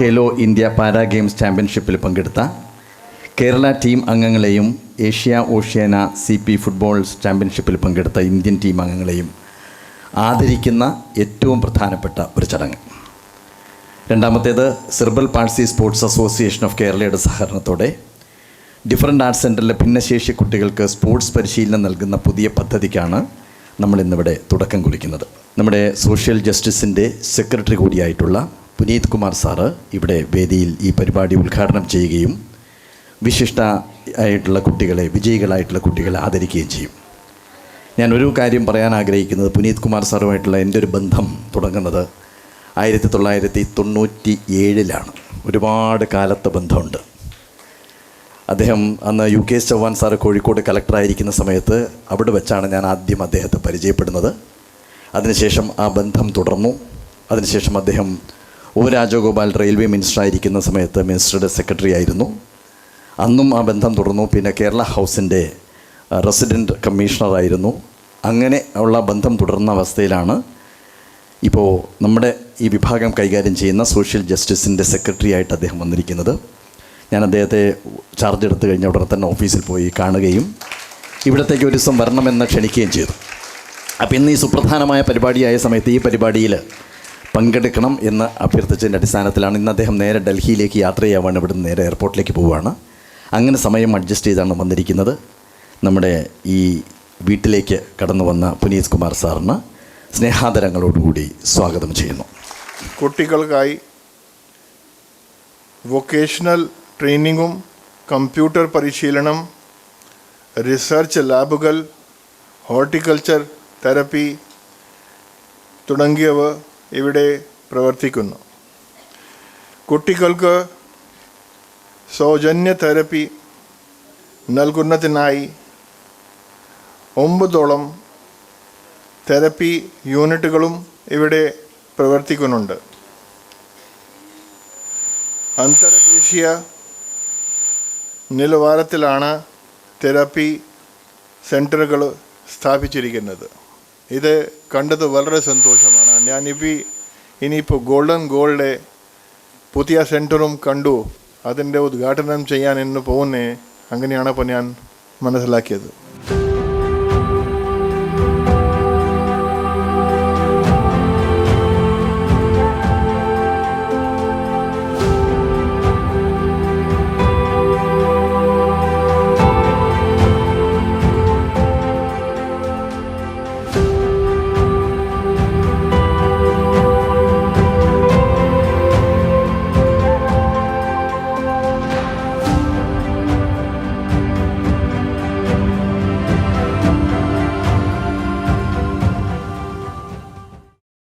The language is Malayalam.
ഖേലോ ഇന്ത്യ പാരാ ഗെയിംസ് ചാമ്പ്യൻഷിപ്പിൽ പങ്കെടുത്ത കേരള ടീം അംഗങ്ങളെയും Asia Oceania C P football ചാമ്പ്യൻഷിപ്പിൽ പങ്കെടുത്ത ഇന്ത്യൻ ടീം അംഗങ്ങളെയും ആദരിക്കുന്ന ഏറ്റവും പ്രധാനപ്പെട്ട ഒരു ചടങ്ങ്. രണ്ടാമത്തേത് cerebral palsy sports association of കേരളയുടെ സഹകരണത്തോടെ ഡിഫറന്റ് ആർട്സ് സെന്ററിലെ ഭിന്നശേഷി കുട്ടികൾക്ക് സ്പോർട്സ് പരിശീലനം നൽകുന്ന പുതിയ പദ്ധതിക്കാണ് നമ്മളിന്നിവിടെ തുടക്കം കുറിക്കുന്നത്. നമ്മുടെ സോഷ്യൽ ജസ്റ്റിസിന്റെ സെക്രട്ടറി കൂടിയായിട്ടുള്ള പുനീത് കുമാർ സാറ് ഇവിടെ വേദിയിൽ ഈ പരിപാടി ഉദ്ഘാടനം ചെയ്യുകയും വിശിഷ്ട ആയിട്ടുള്ള കുട്ടികളെ വിജയികളായിട്ടുള്ള കുട്ടികളെ ആദരിക്കുകയും ചെയ്യും. ഞാൻ ഒരു കാര്യം പറയാൻ ആഗ്രഹിക്കുന്നത് പുനീത് കുമാർ സാറുമായിട്ടുള്ള എന്റെ ഒരു ബന്ധം തുടങ്ങുന്നത് ആയിരത്തി തൊള്ളായിരത്തി തൊണ്ണൂറ്റി ഏഴിലാണ് ഒരുപാട് കാലത്തെ ബന്ധമുണ്ട്. അദ്ദേഹം അന്ന് U K Chauhan sir Kozhikode കളക്ടറായിരിക്കുന്ന സമയത്ത് അവിടെ വെച്ചാണ് ഞാൻ ആദ്യം അദ്ദേഹത്തെ പരിചയപ്പെടുന്നത്. അതിനുശേഷം ആ ബന്ധം തുടർന്നു. അതിനുശേഷം അദ്ദേഹം ഒ രാജഗോപാൽ റെയിൽവേ മിനിസ്റ്ററായിരിക്കുന്ന സമയത്ത് മിനിസ്റ്ററുടെ സെക്രട്ടറി ആയിരുന്നു. അന്നും ആ ബന്ധം തുടർന്നു. പിന്നെ കേരള ഹൗസിന്റെ റെസിഡന്റ് കമ്മീഷണറായിരുന്നു അങ്ങനെ ഉള്ള ബന്ധം തുടർന്ന അവസ്ഥയിലാണ് ഇപ്പോൾ നമ്മുടെ ഈ വിഭാഗം കൈകാര്യം ചെയ്യുന്ന സോഷ്യൽ ജസ്റ്റിസിന്റെ സെക്രട്ടറി ആയിട്ട് അദ്ദേഹം വന്നിരിക്കുന്നത്. ഞാൻ അദ്ദേഹത്തെ ചാർജ് എടുത്തു കഴിഞ്ഞ ഉടനെ തന്നെ ഓഫീസിൽ പോയി കാണുകയും ഇവിടത്തേക്ക് ഒരു ദിവസം വരണമെന്ന് ക്ഷണിക്കുകയും ചെയ്തു. അപ്പോൾ ഇന്ന് ഈ സുപ്രധാനമായ പരിപാടിയായ സമയത്ത് ഈ പരിപാടിയിൽ പങ്കെടുക്കണം എന്ന് അഭ്യർത്ഥിച്ചതിന്റെ അടിസ്ഥാനത്തിലാണ് ഇന്ന് അദ്ദേഹം നേരെ ഡൽഹിയിലേക്ക് യാത്ര ചെയ്യാവാണ് ഇവിടുന്ന് നേരെ എയർപോർട്ടിലേക്ക് പോവുകയാണ്. അങ്ങനെ സമയം അഡ്ജസ്റ്റ് ചെയ്താണ് വന്നിരിക്കുന്നത്. നമ്മുടെ ഈ വീട്ടിലേക്ക് കടന്നു വന്ന പുനീത് കുമാർ സാറിന് സ്നേഹാദരങ്ങളോടുകൂടി സ്വാഗതം ചെയ്യുന്നു. കുട്ടികൾക്കായി വൊക്കേഷണൽ ട്രെയിനിങ്ങും കമ്പ്യൂട്ടർ പരിശീലനം റിസർച്ച് ലാബുകൾ ഹോർട്ടിക്കൾച്ചർ തെറപ്പി തുടങ്ങിയവ ഇവിടെ പ്രവർത്തിക്കുന്നു. കുട്ടികൾക്ക് സൗജന്യ തെറപ്പി നൽകുന്നതിനായി ഒമ്പതോളം തെറപ്പി യൂണിറ്റുകളും ഇവിടെ പ്രവർത്തിക്കുന്നുണ്ട്. അന്തർദേശീയ നിലവാരത്തിലാണ് തെറാപ്പി സെന്ററുകൾ സ്ഥാപിച്ചിരിക്കുന്നത്. ഇത് കണ്ടത് വളരെ സന്തോഷമാണ്. ഞാനിപ്പോൾ ഇനിയിപ്പോൾ ഗോൾഡൻ ഗോൾഡ് പുതിയ സെന്ററും കണ്ടു. അതിന്റെ ഉദ്ഘാടനം ചെയ്യാൻ ഇന്ന് പോകുന്നേ. അങ്ങനെയാണ് ഇപ്പോൾ ഞാൻ മനസ്സിലാക്കിയത്.